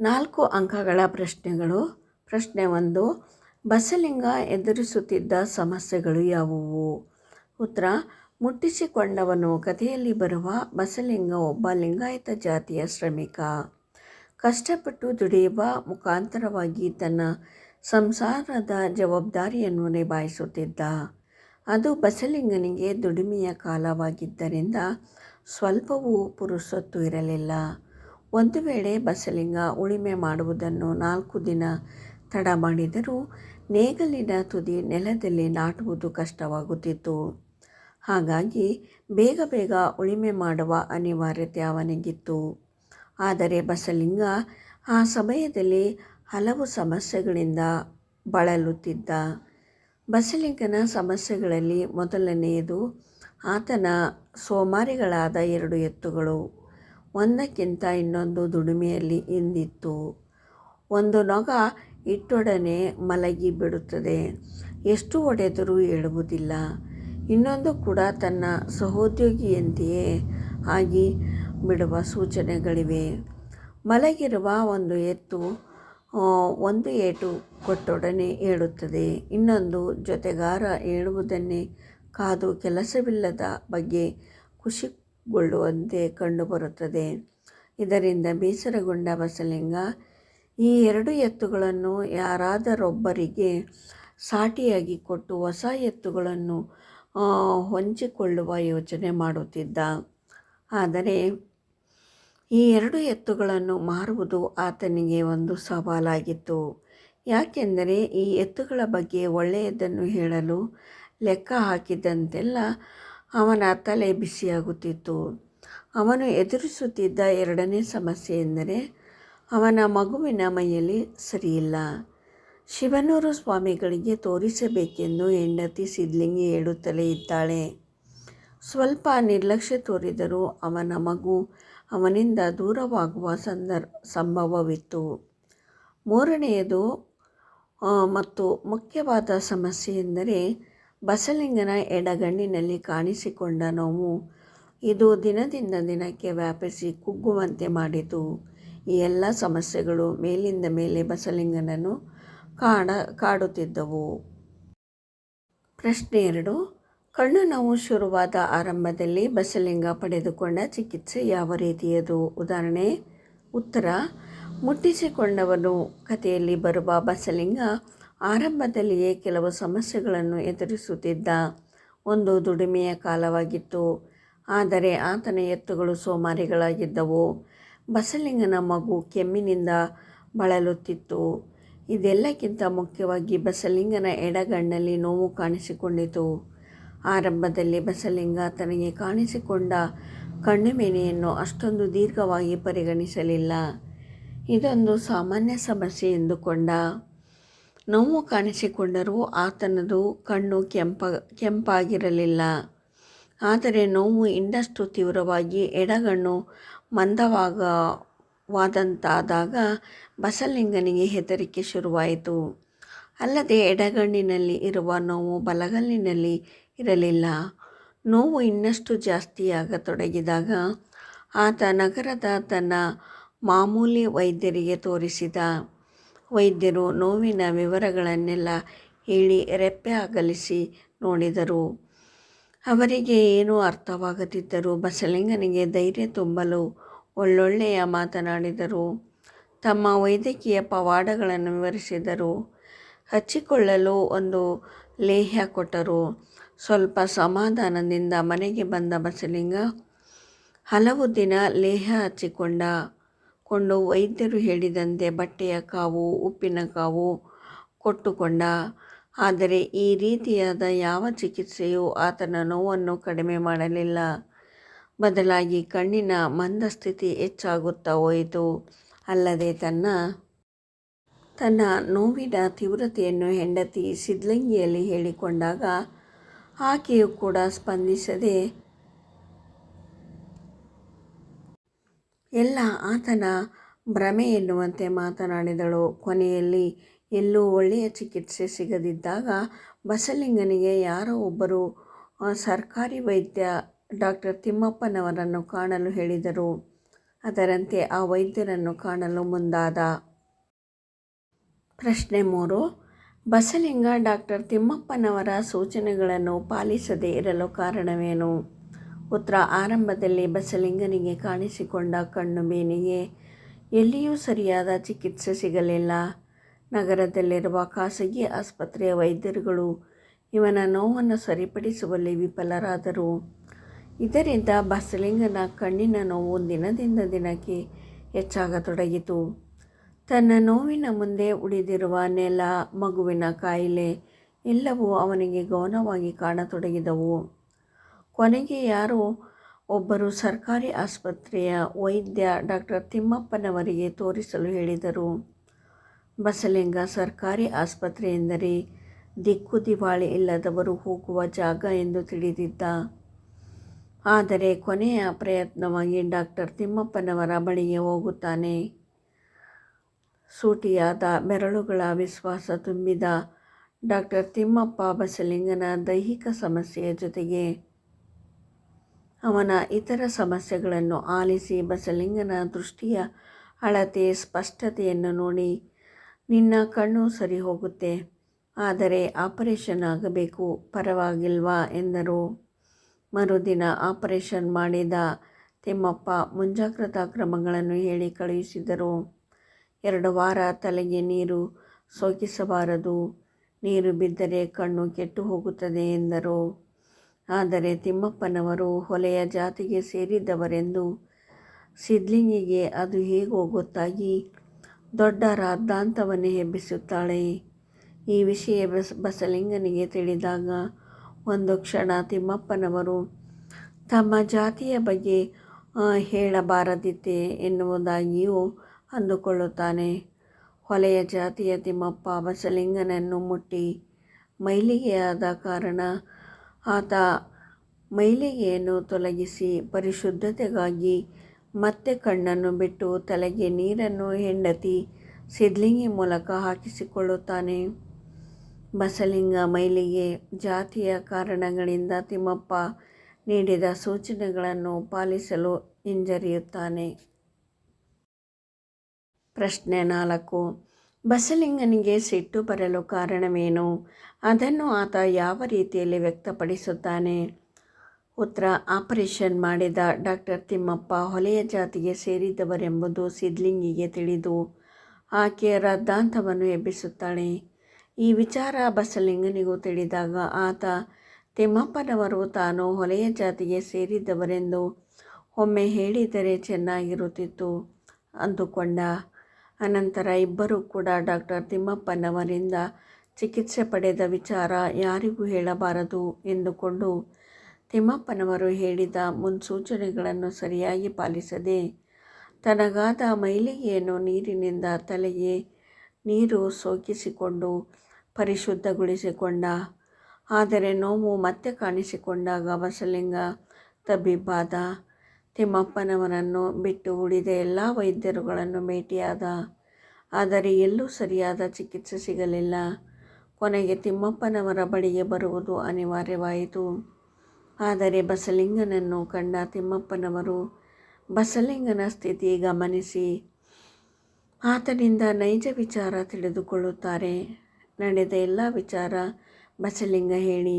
[SPEAKER 1] ನಾಲ್ಕು ಅಂಕಗಳ ಪ್ರಶ್ನೆಗಳು. ಪ್ರಶ್ನೆ ಒಂದು ಬಸಲಿಂಗ ಎದುರಿಸುತ್ತಿದ್ದ ಸಮಸ್ಯೆಗಳು ಯಾವುವು? ಉತ್ತರ, ಮುಟ್ಟಿಸಿಕೊಂಡವನು ಕಥೆಯಲ್ಲಿ ಬರುವ ಬಸಲಿಂಗ ಒಬ್ಬ ಲಿಂಗಾಯತ ಜಾತಿಯ ಶ್ರಮಿಕ. ಕಷ್ಟಪಟ್ಟು ದುಡಿಯುವ ಮುಖಾಂತರವಾಗಿ ತನ್ನ ಸಂಸಾರದ ಜವಾಬ್ದಾರಿಯನ್ನು ನಿಭಾಯಿಸುತ್ತಿದ್ದ. ಅದು ಬಸಲಿಂಗನಿಗೆ ದುಡಿಮೆಯ ಕಾಲವಾಗಿದ್ದರಿಂದ ಸ್ವಲ್ಪವೂ ಪುರುಸೊತ್ತು ಇರಲಿಲ್ಲ. ಒಂದು ವೇಳೆ ಬಸಲಿಂಗ ಉಳಿಮೆ ಮಾಡುವುದನ್ನು ನಾಲ್ಕು ದಿನ ತಡ ಮಾಡಿದರೂ ನೇಗಲಿನ ತುದಿ ನೆಲದಲ್ಲಿ ನಾಟುವುದು ಕಷ್ಟವಾಗುತ್ತಿತ್ತು. ಹಾಗಾಗಿ ಬೇಗ ಬೇಗ ಉಳಿಮೆ ಮಾಡುವ ಅನಿವಾರ್ಯತೆ ಅವನಿಗಿತ್ತು. ಆದರೆ ಬಸಲಿಂಗ ಆ ಸಮಯದಲ್ಲಿ ಹಲವು ಸಮಸ್ಯೆಗಳಿಂದ ಬಳಲುತ್ತಿದ್ದ. ಬಸಲಿಂಗನ ಸಮಸ್ಯೆಗಳಲ್ಲಿ ಮೊದಲನೆಯದು ಆತನ ಸೋಮಾರಿಗಳಾದ ಎರಡು ಎತ್ತುಗಳು. ಒಂದಕ್ಕಿಂತ ಇನ್ನೊಂದು ದುಡಿಮೆಯಲ್ಲಿ ಇಂದಿತ್ತು. ಒಂದು ನೊಗ ಇಟ್ಟೊಡನೆ ಮಲಗಿ ಬಿಡುತ್ತದೆ. ಎಷ್ಟು ಒಡೆದರೂ ಏಳುವುದಿಲ್ಲ ಇನ್ನೊಂದು ಕೂಡ ತನ್ನ ಸಹೋದ್ಯೋಗಿಯಂತೆಯೇ ಆಗಿ ಬಿಡುವ ಸೂಚನೆಗಳಿವೆ. ಮಲಗಿರುವ ಒಂದು ಎತ್ತು ಒಂದು ಏಟು ಕೊಟ್ಟೊಡನೆ ಏಳುತ್ತದೆ. ಇನ್ನೊಂದು ಜೊತೆಗಾರ ಹೇಳುವುದನ್ನೇ ಕಾದು ಕೆಲಸವಿಲ್ಲದ ಬಗ್ಗೆ ಖುಷಿಗೊಳ್ಳುವಂತೆ ಕಂಡುಬರುತ್ತದೆ. ಇದರಿಂದ ಬೇಸರಗೊಂಡ ಬಸಲಿಂಗ ಈ ಎರಡು ಎತ್ತುಗಳನ್ನು ಯಾರಾದರೊಬ್ಬರಿಗೆ ಸಾಟಿಯಾಗಿ ಕೊಟ್ಟು ಹೊಸ ಎತ್ತುಗಳನ್ನು ಹೊಂಚಿಕೊಳ್ಳುವ ಯೋಚನೆ ಮಾಡುತ್ತಿದ್ದ. ಆದರೆ ಈ ಎರಡು ಎತ್ತುಗಳನ್ನು ಮಾರುವುದು ಆತನಿಗೆ ಒಂದು ಸವಾಲಾಗಿತ್ತು. ಯಾಕೆಂದರೆ ಈ ಎತ್ತುಗಳ ಬಗ್ಗೆ ಒಳ್ಳೆಯದನ್ನು ಹೇಳಲು ಲೆಕ್ಕ ಹಾಕಿದ್ದಂತೆಲ್ಲ ಅವನ ತಲೆ ಬಿಸಿಯಾಗುತ್ತಿತ್ತು. ಅವನು ಎದುರಿಸುತ್ತಿದ್ದ ಎರಡನೇ ಸಮಸ್ಯೆ ಎಂದರೆ ಅವನ ಮಗುವಿನ ಮೈಯಲ್ಲಿ ಸರಿಯಿಲ್ಲ. ಶಿವನೂರು ಸ್ವಾಮಿಗಳಿಗೆ ತೋರಿಸಬೇಕೆಂದು ಹೆಂಡತಿ ಸಿದ್ಲಿಂಗಿ ಹೇಳುತ್ತಲೇ ಇದ್ದಾಳೆ. ಸ್ವಲ್ಪ ನಿರ್ಲಕ್ಷ್ಯ ತೋರಿದರೂ ಅವನ ಮಗು ಅವನಿಂದ ದೂರವಾಗುವ ಸಂದರ್, ಸಂಭವವಿತ್ತು. ಮೂರನೆಯದು ಮತ್ತು ಮುಖ್ಯವಾದ ಸಮಸ್ಯೆ ಎಂದರೆ ಬಸಲಿಂಗನ ಎಡಗಣ್ಣಿನಲ್ಲಿ ಕಾಣಿಸಿಕೊಂಡ ನೋವು. ಇದು ದಿನದಿಂದ ದಿನಕ್ಕೆ ವ್ಯಾಪಿಸಿ ಕುಗ್ಗುವಂತೆ ಮಾಡಿತು. ಈ ಎಲ್ಲ ಸಮಸ್ಯೆಗಳು ಮೇಲಿಂದ ಮೇಲೆ ಬಸಲಿಂಗನನ್ನು ಕಾಡ, ಕಾಡುತ್ತಿದ್ದವು. ಪ್ರಶ್ನೆ ಎರಡು. ಕಣ್ಣು ನೋವು ಶುರುವಾದ ಆರಂಭದಲ್ಲಿ ಬಸಲಿಂಗ ಪಡೆದುಕೊಂಡ ಚಿಕಿತ್ಸೆ ಯಾವ ರೀತಿಯದು? ಉದಾಹರಣೆ, ಉತ್ತರ. ಮುಟ್ಟಿಸಿಕೊಂಡವನು ಕಥೆಯಲ್ಲಿ ಬರುವ ಬಸಲಿಂಗ ಆರಂಭದಲ್ಲಿಯೇ ಕೆಲವು ಸಮಸ್ಯೆಗಳನ್ನು ಎದುರಿಸುತ್ತಿದ್ದ. ಒಂದು ದುಡಿಮೆಯ ಕಾಲವಾಗಿತ್ತು. ಆದರೆ ಆತನ ಎತ್ತುಗಳು ಸೋಮಾರಿಗಳಾಗಿದ್ದವು. ಬಸಲಿಂಗನ ಮಗು ಕೆಮ್ಮಿನಿಂದ ಬಳಲುತ್ತಿತ್ತು. ಇದೆಲ್ಲಕ್ಕಿಂತ ಮುಖ್ಯವಾಗಿ ಬಸಲಿಂಗನ ಎಡಗಣ್ಣಲ್ಲಿ ನೋವು ಕಾಣಿಸಿಕೊಂಡಿತು. ಆರಂಭದಲ್ಲಿ ಬಸಲಿಂಗ ತನಗೆ ಕಾಣಿಸಿಕೊಂಡ ಕಣ್ಣು ಮೇನೆಯನ್ನು ಅಷ್ಟೊಂದು ದೀರ್ಘವಾಗಿ ಪರಿಗಣಿಸಲಿಲ್ಲ. ಇದೊಂದು ಸಾಮಾನ್ಯ ಸಮಸ್ಯೆ ಎಂದುಕೊಂಡ. ನೋವು ಕಾಣಿಸಿಕೊಂಡರೂ ಆತನದು ಕಣ್ಣು ಕೆಂಪ, ಕೆಂಪಾಗಿರಲಿಲ್ಲ. ಆದರೆ ನೋವು ಇನ್ನಷ್ಟು ತೀವ್ರವಾಗಿ ಎಡಗಣ್ಣು ಮಂದವಾಗವಾದಂತಾದಾಗ ಬಸಲಿಂಗನಿಗೆ ಹೆದರಿಕೆ ಶುರುವಾಯಿತು. ಅಲ್ಲದೆ ಎಡಗಣ್ಣಿನಲ್ಲಿ ಇರುವ ನೋವು ಬಲಗಣ್ಣಿನಲ್ಲಿ ಇರಲಿಲ್ಲ. ನೋವು ಇನ್ನಷ್ಟು ಜಾಸ್ತಿಯಾಗತೊಡಗಿದಾಗ ಆತ ನಗರದ ತನ್ನ ಮಾಮೂಲಿ ವೈದ್ಯರಿಗೆ ತೋರಿಸಿದ. ವೈದ್ಯರು ನೋವಿನ ವಿವರಗಳನ್ನೆಲ್ಲ ಹೇಳಿ ರೆಪ್ಪೆ ಅಗಲಿಸಿ ನೋಡಿದರು. ಅವರಿಗೆ ಏನೂ ಅರ್ಥವಾಗದಿದ್ದರೂ ಬಸಲಿಂಗನಿಗೆ ಧೈರ್ಯ ತುಂಬಲು ಒಳ್ಳೊಳ್ಳೆಯ ಮಾತನಾಡಿದರು. ತಮ್ಮ ವೈದ್ಯಕೀಯ ಪವಾಡಗಳನ್ನು ವಿವರಿಸಿದರು. ಹಚ್ಚಿಕೊಳ್ಳಲು ಒಂದು ಲೇಹ್ಯ ಕೊಟ್ಟರು. ಸ್ವಲ್ಪ ಸಮಾಧಾನದಿಂದ ಮನೆಗೆ ಬಂದ ಬಸಲಿಂಗ, ಹಲವು ದಿನ ಲೇಹ ಹಚ್ಚಿಕೊಂಡ, ಕೊಂಡು ವೈದ್ಯರು ಹೇಳಿದಂತೆ ಬಟ್ಟೆಯ ಕಾವು, ಉಪ್ಪಿನ ಕಾವು ಕೊಟ್ಟುಕೊಂಡ ಆದರೆ ಈ ರೀತಿಯಾದ ಯಾವ ಚಿಕಿತ್ಸೆಯೂ ಆತನ ನೋವನ್ನು ಕಡಿಮೆ ಮಾಡಲಿಲ್ಲ. ಬದಲಾಗಿ ಕಣ್ಣಿನ ಮಂದಸ್ಥಿತಿ ಹೆಚ್ಚಾಗುತ್ತಾ ಹೋಯಿತು. ಅಲ್ಲದೆ ತನ್ನ ತನ್ನ ನೋವಿನ ತೀವ್ರತೆಯನ್ನು ಹೆಂಡತಿ ಸಿದ್ಲಂಗಿಯಲ್ಲಿ ಹೇಳಿಕೊಂಡಾಗ ಆಕೆಯು ಕೂಡ ಸ್ಪಂದಿಸದೆ ಎಲ್ಲ ಆತನ ಭ್ರಮೆ ಎನ್ನುವಂತೆ ಮಾತನಾಡಿದಳು. ಕೊನೆಯಲ್ಲಿ ಎಲ್ಲೂ ಒಳ್ಳೆಯ ಚಿಕಿತ್ಸೆ ಸಿಗದಿದ್ದಾಗ ಬಸಲಿಂಗನಿಗೆ ಯಾರೋ ಒಬ್ಬರು ಸರ್ಕಾರಿ ವೈದ್ಯ ಡಾಕ್ಟರ್ ತಿಮ್ಮಪ್ಪನವರನ್ನು ಕಾಣಲು ಹೇಳಿದರು. ಅದರಂತೆ ಆ ವೈದ್ಯರನ್ನು ಕಾಣಲು ಮುಂದಾದ. ಪ್ರಶ್ನೆ ಮೂರು. ಬಸಲಿಂಗ ಡಾಕ್ಟರ್ ತಿಮ್ಮಪ್ಪನವರ ಸೂಚನೆಗಳನ್ನು ಪಾಲಿಸದೇ ಇರಲು ಕಾರಣವೇನು? ಉತ್ತರ. ಆರಂಭದಲ್ಲಿ ಬಸಲಿಂಗನಿಗೆ ಕಾಣಿಸಿಕೊಂಡ ಕಣ್ಣು ಬೇನಿಗೆ ಎಲ್ಲಿಯೂ ಸರಿಯಾದ ಚಿಕಿತ್ಸೆ ಸಿಗಲಿಲ್ಲ. ನಗರದಲ್ಲಿರುವ ಖಾಸಗಿ ಆಸ್ಪತ್ರೆಯ ವೈದ್ಯರುಗಳು ಇವನ ನೋವನ್ನು ಸರಿಪಡಿಸುವಲ್ಲಿ ವಿಫಲರಾದರು. ಇದರಿಂದ ಬಸಲಿಂಗನ ಕಣ್ಣಿನ ನೋವು ದಿನದಿಂದ ದಿನಕ್ಕೆ ಹೆಚ್ಚಾಗತೊಡಗಿತು. ತನ್ನ ನೋವಿನ ಮುಂದೆ ಉಳಿದಿರುವ ನೆಲ, ಮಗುವಿನ ಕಾಯಿಲೆ ಎಲ್ಲವೂ ಅವನಿಗೆ ಗೌನವಾಗಿ ಕಾಣತೊಡಗಿದವು. ಕೊನೆಗೆ ಯಾರೋ ಒಬ್ಬರು ಸರ್ಕಾರಿ ಆಸ್ಪತ್ರೆಯ ವೈದ್ಯ ಡಾಕ್ಟರ್ ತಿಮ್ಮಪ್ಪನವರಿಗೆ ತೋರಿಸಲು ಹೇಳಿದರು. ಬಸಲಿಂಗ ಸರ್ಕಾರಿ ಆಸ್ಪತ್ರೆ ಎಂದರೆ ದಿಕ್ಕು ದಿವಾಳಿ ಇಲ್ಲದವರು ಹೋಗುವ ಜಾಗ ಎಂದು ತಿಳಿದಿದ್ದ. ಆದರೆ ಕೊನೆಯ ಪ್ರಯತ್ನವಾಗಿ ಡಾಕ್ಟರ್ ತಿಮ್ಮಪ್ಪನವರ ಬಳಿಗೆ ಹೋಗುತ್ತಾನೆ. ಸೂಟಿಯಾದ ಬೆರಳುಗಳ ವಿಶ್ವಾಸ ತುಂಬಿದ ಡಾಕ್ಟರ್ ತಿಮ್ಮಪ್ಪ ಬಸಲಿಂಗನ ದೈಹಿಕ ಸಮಸ್ಯೆಯ ಜೊತೆಗೆ ಅವನ ಇತರ ಸಮಸ್ಯೆಗಳನ್ನು ಆಲಿಸಿ ಬಸಲಿಂಗನ ದೃಷ್ಟಿಯ ಅಳತೆ, ಸ್ಪಷ್ಟತೆಯನ್ನು ನೋಡಿ ನಿನ್ನ ಕಣ್ಣು ಸರಿ ಹೋಗುತ್ತೆ. ಆದರೆ ಆಪರೇಷನ್ ಆಗಬೇಕು. ಪರವಾಗಿಲ್ವಾ? ಎಂದರು. ಮರುದಿನ ಆಪರೇಷನ್ ಮಾಡಿದ ತಿಮ್ಮಪ್ಪ ಮುಂಜಾಗ್ರತಾ ಕ್ರಮಗಳನ್ನು ಹೇಳಿ ಕಳುಹಿಸಿದರು. ಎರಡು ವಾರ ತಲೆಗೆ ನೀರು ಸೋಕಿಸಬಾರದು. ನೀರು ಬಿದ್ದರೆ ಕಣ್ಣು ಕೆಟ್ಟು ಹೋಗುತ್ತದೆ ಎಂದರು. ಆದರೆ ತಿಮ್ಮಪ್ಪನವರು ಹೊಲೆಯ ಜಾತಿಗೆ ಸೇರಿದ್ದವರೆಂದು ಸಿದ್ಲಿಂಗಿಗೆ ಅದು ಹೇಗೋ ಗೊತ್ತಾಗಿ ದೊಡ್ಡ ರಾದ್ಧಾಂತವನ್ನೇ ಎಬ್ಬಿಸುತ್ತಾಳೆ. ಈ ವಿಷಯ ಬಸ್, ಬಸಲಿಂಗನಿಗೆ ತಿಳಿದಾಗ ಒಂದು ಕ್ಷಣ ತಿಮ್ಮಪ್ಪನವರು, ತಮ್ಮ ಜಾತಿಯ ಬಗ್ಗೆ ಹೇಳಬಾರದಿತ್ತೆ ಎನ್ನುವುದಾಗಿಯೂ ಅಂದುಕೊಳ್ಳುತ್ತಾನೆ. ಹೊಲೆಯ ಜಾತಿಯ ತಿಮ್ಮಪ್ಪ ಬಸಲಿಂಗನನ್ನು ಮುಟ್ಟಿ ಮೈಲಿಗೆಯಾದ ಕಾರಣ ಆತ ಮೈಲಿಗೆಯನ್ನು ತೊಲಗಿಸಿ ಪರಿಶುದ್ಧತೆಗಾಗಿ ಮತ್ತೆ ಕಣ್ಣನ್ನು ಬಿಟ್ಟು ತಲೆಗೆ ನೀರನ್ನು ಹೆಂಡತಿ ಸಿದ್ಲಿಂಗಿ ಮೂಲಕ ಹಾಕಿಸಿಕೊಳ್ಳುತ್ತಾನೆ. ಬಸಲಿಂಗ ಮೈಲಿಗೆ ಜಾತಿಯ ಕಾರಣಗಳಿಂದ ತಿಮ್ಮಪ್ಪ ನೀಡಿದ ಸೂಚನೆಗಳನ್ನು ಪಾಲಿಸಲು ಹಿಂಜರಿಯುತ್ತಾನೆ. ಪ್ರಶ್ನೆ ನಾಲ್ಕು. ಬಸಲಿಂಗನಿಗೆ ಸಿಟ್ಟು ಬರಲು ಕಾರಣವೇನು? ಅದನ್ನು ಆತ ಯಾವ ರೀತಿಯಲ್ಲಿ ವ್ಯಕ್ತಪಡಿಸುತ್ತಾನೆ? ಉತ್ತರ ಆಪರೇಷನ್ ಮಾಡಿದ ಡಾಕ್ಟರ್ ತಿಮ್ಮಪ್ಪ ಹೊಲೆಯ ಜಾತಿಗೆ ಸೇರಿದವರೆಂಬುದು ಸಿದ್ಲಿಂಗಿಗೆ ತಿಳಿದು ಆಕೆ ರದ್ದಾಂತವನ್ನು ಎಬ್ಬಿಸುತ್ತಾಳೆ. ಈ ವಿಚಾರ ಬಸಲಿಂಗನಿಗೂ ತಿಳಿದಾಗ ಆತ ತಿಮ್ಮಪ್ಪನವರು ತಾನು ಹೊಲೆಯ ಜಾತಿಗೆ ಸೇರಿದವರೆಂದು ಒಮ್ಮೆ ಹೇಳಿದರೆ ಚೆನ್ನಾಗಿರುತ್ತಿತ್ತು ಅಂದುಕೊಂಡ. ಅನಂತರ ಇಬ್ಬರೂ ಕೂಡ ಡಾಕ್ಟರ್ ತಿಮ್ಮಪ್ಪನವರಿಂದ ಚಿಕಿತ್ಸೆ ಪಡೆದ ವಿಚಾರ ಯಾರಿಗೂ ಹೇಳಬಾರದು ಎಂದುಕೊಂಡು ತಿಮ್ಮಪ್ಪನವರು ಹೇಳಿದ ಮುನ್ಸೂಚನೆಗಳನ್ನು ಸರಿಯಾಗಿ ಪಾಲಿಸದೆ ತನಗಾದ ಮೈಲಿಗೆಯನ್ನು ನೀರಿನಿಂದ ತಲೆಗೆ ನೀರು ಸೋಕಿಸಿಕೊಂಡು ಪರಿಶುದ್ಧಗೊಳಿಸಿಕೊಂಡ. ಆದರೆ ನೋವು ಮತ್ತೆ ಕಾಣಿಸಿಕೊಂಡಾಗ ಬಸಲಿಂಗ ತಬ್ಬಿಬ್ಬಾದ. ತಿಮ್ಮಪ್ಪನವರನ್ನು ಬಿಟ್ಟು ಉಳಿದ ಎಲ್ಲ ವೈದ್ಯರುಗಳನ್ನು ಭೇಟಿಯಾದ. ಆದರೆ ಎಲ್ಲೂ ಸರಿಯಾದ ಚಿಕಿತ್ಸೆ ಸಿಗಲಿಲ್ಲ. ಕೊನೆಗೆ ತಿಮ್ಮಪ್ಪನವರ ಬಳಿಗೆ ಬರುವುದು ಅನಿವಾರ್ಯವಾಯಿತು. ಆದರೆ ಬಸಲಿಂಗನನ್ನು ಕಂಡ ತಿಮ್ಮಪ್ಪನವರು ಬಸಲಿಂಗನ ಸ್ಥಿತಿ ಗಮನಿಸಿ, ಆತನಿಂದ ನೈಜ ವಿಚಾರ ತಿಳಿದುಕೊಳ್ಳುತ್ತಾರೆ. ನಡೆದ ಎಲ್ಲ ವಿಚಾರ ಬಸಲಿಂಗ ಹೇಳಿ,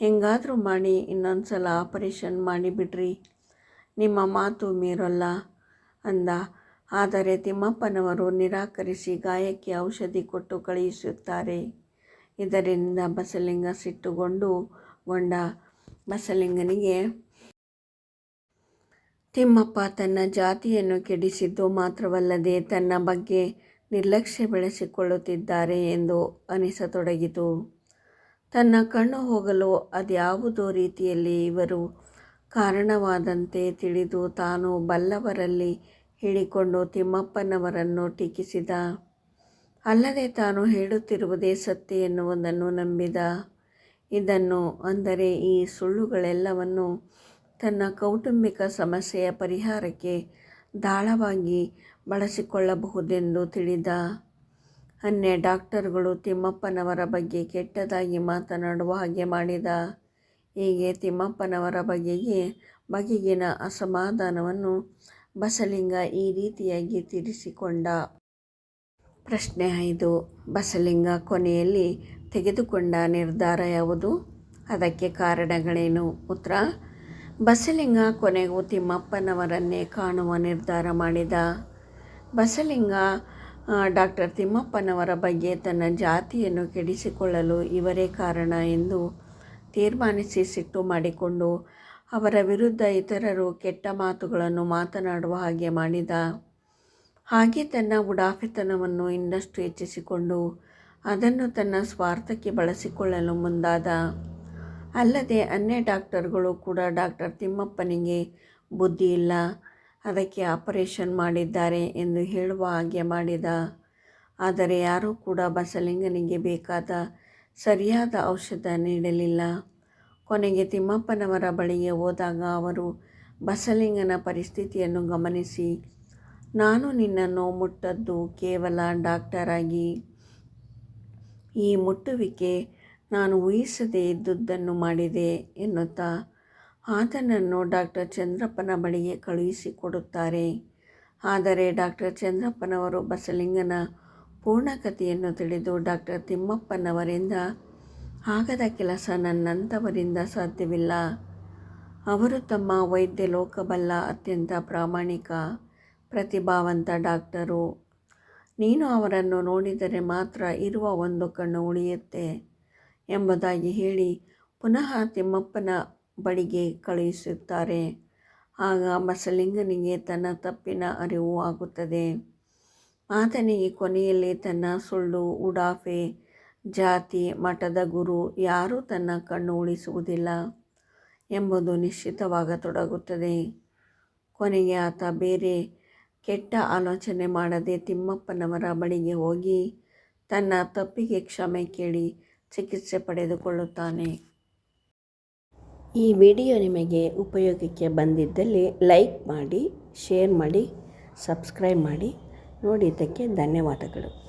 [SPEAKER 1] ಹೆಂಗಾದರೂ ಮಾಡಿ ಇನ್ನೊಂದು ಸಲ ಆಪರೇಷನ್ ಮಾಡಿಬಿಡ್ರಿ. ನಿಮ್ಮ ಮಾತು ಮೀರಲ್ಲ ಅಂದ. ಆದರೆ ತಿಮ್ಮಪ್ಪನವರು ನಿರಾಕರಿಸಿ ಗಾಯಕ್ಕೆ ಔಷಧಿ ಕೊಟ್ಟು ಕಳುಹಿಸುತ್ತಾರೆ. ಇದರಿಂದ ಬಸಲಿಂಗ ಸಿಟ್ಟುಗೊಂಡು ಗೊಂಡ ಬಸಲಿಂಗನಿಗೆ. ತಿಮ್ಮಪ್ಪ ತನ್ನ ಜಾತಿಯನ್ನು ಕೆಡಿಸಿದ್ದು ಮಾತ್ರವಲ್ಲದೆ ತನ್ನ ಬಗ್ಗೆ ನಿರ್ಲಕ್ಷ್ಯ ಬೆಳೆಸಿಕೊಳ್ಳುತ್ತಿದ್ದಾರೆ ಎಂದು ಅನಿಸತೊಡಗಿತು. ತನ್ನ ಕಣ್ಣು ಹೋಗಲು ಅದ್ಯಾವುದೋ ರೀತಿಯಲ್ಲಿ ಇವರು ಕಾರಣವಾದಂತೆ ತಿಳಿದು ತಾನು ಬಲ್ಲವರಲ್ಲಿ ಹೇಳಿಕೊಂಡು ತಿಮ್ಮಪ್ಪನವರನ್ನು ಟೀಕಿಸಿದ. ಅಲ್ಲದೆ ತಾನು ಹೇಳುತ್ತಿರುವುದೇ ಸತ್ಯ ಎನ್ನುವುದನ್ನು ನಂಬಿದ. ಇದನ್ನು ಅಂದರೆ ಈ ಸುಳ್ಳುಗಳೆಲ್ಲವನ್ನು ತನ್ನ ಕೌಟುಂಬಿಕ ಸಮಸ್ಯೆಯ ಪರಿಹಾರಕ್ಕೆ ದಾಳವಾಗಿ ಬಳಸಿಕೊಳ್ಳಬಹುದೆಂದು ತಿಳಿದ ಅನ್ಯ ಡಾಕ್ಟರ್ಗಳು ತಿಮ್ಮಪ್ಪನವರ ಬಗ್ಗೆ ಕೆಟ್ಟದಾಗಿ ಮಾತನಾಡುವ ಹಾಗೆ ಮಾಡಿದ. ಹೀಗೆ ತಿಮ್ಮಪ್ಪನವರ ಬಗೆಗೆ ಬಗೆಗಿನ ಅಸಮಾಧಾನವನ್ನು ಬಸಲಿಂಗ ಈ ರೀತಿಯಾಗಿ ತೀರಿಸಿಕೊಂಡ. ಪ್ರಶ್ನೆ ಐದು. ಬಸಲಿಂಗ ಕೊನೆಯಲ್ಲಿ ತೆಗೆದುಕೊಂಡ ನಿರ್ಧಾರ ಯಾವುದು? ಅದಕ್ಕೆ ಕಾರಣಗಳೇನು? ಉತ್ತರ, ಬಸಲಿಂಗ ಕೊನೆಗೂ ತಿಮ್ಮಪ್ಪನವರನ್ನೇ ಕಾಣುವ ನಿರ್ಧಾರ ಮಾಡಿದ. ಬಸಲಿಂಗ ಡಾಕ್ಟರ್ ತಿಮ್ಮಪ್ಪನವರ ಬಗ್ಗೆ ತನ್ನ ಜಾತಿಯನ್ನು ಕೆಡಿಸಿಕೊಳ್ಳಲು ಇವರೇ ಕಾರಣ ಎಂದು ತೀರ್ಮಾನಿಸಿ ಸಿಟ್ಟು ಮಾಡಿಕೊಂಡು ಅವರ ವಿರುದ್ಧ ಇತರರು ಕೆಟ್ಟ ಮಾತುಗಳನ್ನು ಮಾತನಾಡುವ ಹಾಗೆ ಮಾಡಿದ. ಹಾಗೆ ತನ್ನ ಉಡಾಫೆತನವನ್ನು ಇನ್ನಷ್ಟು ಹೆಚ್ಚಿಸಿಕೊಂಡು ಅದನ್ನು ತನ್ನ ಸ್ವಾರ್ಥಕ್ಕೆ ಬಳಸಿಕೊಳ್ಳಲು ಮುಂದಾದ. ಅಲ್ಲದೆ ಅನ್ಯ ಡಾಕ್ಟರ್ಗಳು ಕೂಡ ಡಾಕ್ಟರ್ ತಿಮ್ಮಪ್ಪನಿಗೆ ಬುದ್ಧಿ ಇಲ್ಲ. ಅದಕ್ಕೆ ಆಪರೇಷನ್ ಮಾಡಿದ್ದಾರೆ ಎಂದು ಹೇಳುವ ಹಾಗೆ ಮಾಡಿದ. ಆದರೆ ಯಾರೂ ಕೂಡ ಬಸಲಿಂಗನಿಗೆ ಬೇಕಾದ ಸರಿಯಾದ ಔಷಧ ನೀಡಲಿಲ್ಲ. ಕೊನೆಗೆ ತಿಮ್ಮಪ್ಪನವರ ಬಳಿಗೆ ಹೋದಾಗ ಅವರು ಬಸಲಿಂಗನ ಪರಿಸ್ಥಿತಿಯನ್ನು ಗಮನಿಸಿ. ನಾನು ನಿನ್ನನ್ನು ಮುಟ್ಟದ್ದು ಕೇವಲ ಡಾಕ್ಟರಾಗಿ ಈ ಮುಟ್ಟುವಿಕೆ ನಾನು ಊಹಿಸದೇ ಇದ್ದುದನ್ನು ಮಾಡಿದೆ ಎನ್ನುತ್ತಾ ಆತನನ್ನು ಡಾಕ್ಟರ್ ಚಂದ್ರಪ್ಪನ ಬಳಿಗೆ ಕಳುಹಿಸಿಕೊಡುತ್ತಾರೆ. ಆದರೆ ಡಾಕ್ಟರ್ ಚಂದ್ರಪ್ಪನವರು ಬಸಲಿಂಗನ ಪೂರ್ಣಕತೆಯನ್ನು ತಿಳಿದು ಡಾಕ್ಟರ್ ತಿಮ್ಮಪ್ಪನವರಿಂದ ಆಗದ ಕೆಲಸ ನನ್ನಂಥವರಿಂದ ಸಾಧ್ಯವಿಲ್ಲ. ಅವರು ತಮ್ಮ ವೈದ್ಯ ಲೋಕಬಲ್ಲ ಅತ್ಯಂತ ಪ್ರಾಮಾಣಿಕ, ಪ್ರತಿಭಾವಂತ ಡಾಕ್ಟರು. ನೀನು ಅವರನ್ನು ನೋಡಿದರೆ ಮಾತ್ರ ಇರುವ ಒಂದು ಕಣ್ಣು ಉಳಿಯುತ್ತೆ ಎಂಬುದಾಗಿ ಹೇಳಿ ಪುನಃ ತಿಮ್ಮಪ್ಪನ ಬಳಿಗೆ ಕಳುಹಿಸುತ್ತಾರೆ. ಆಗ ಬಸಲಿಂಗನಿಗೆ ತನ್ನ ತಪ್ಪಿನ ಅರಿವು ಆಗುತ್ತದೆ. ಆತನಿಗೆ ಕೊನೆಯಲ್ಲಿ ತನ್ನ ಸುಳ್ಳು, ಉಡಾಫೆ, ಜಾತಿ, ಮಠದ ಗುರು ಯಾರೂ ತನ್ನ ಕಣ್ಣು ಉಳಿಸುವುದಿಲ್ಲ ಎಂಬುದು ನಿಶ್ಚಿತವಾಗತೊಡಗುತ್ತದೆ ಕೊನೆಗೆ ಆತ ಬೇರೆ ಕೆಟ್ಟ ಆಲೋಚನೆ ಮಾಡದೆ ತಿಮ್ಮಪ್ಪನವರ ಬಳಿಗೆ ಹೋಗಿ ತನ್ನ ತಪ್ಪಿಗೆ ಕ್ಷಮೆ ಕೇಳಿ ಚಿಕಿತ್ಸೆ ಪಡೆದುಕೊಳ್ಳುತ್ತಾನೆ. ಈ ವಿಡಿಯೋ ನಿಮಗೆ ಉಪಯೋಗಕ್ಕೆ ಬಂದಿದ್ದಲ್ಲಿ ಲೈಕ್ ಮಾಡಿ, ಶೇರ್ ಮಾಡಿ, ಸಬ್ಸ್ಕ್ರೈಬ್ ಮಾಡಿ. ನೋಡಿದ್ದಕ್ಕೆ ಧನ್ಯವಾದಗಳು.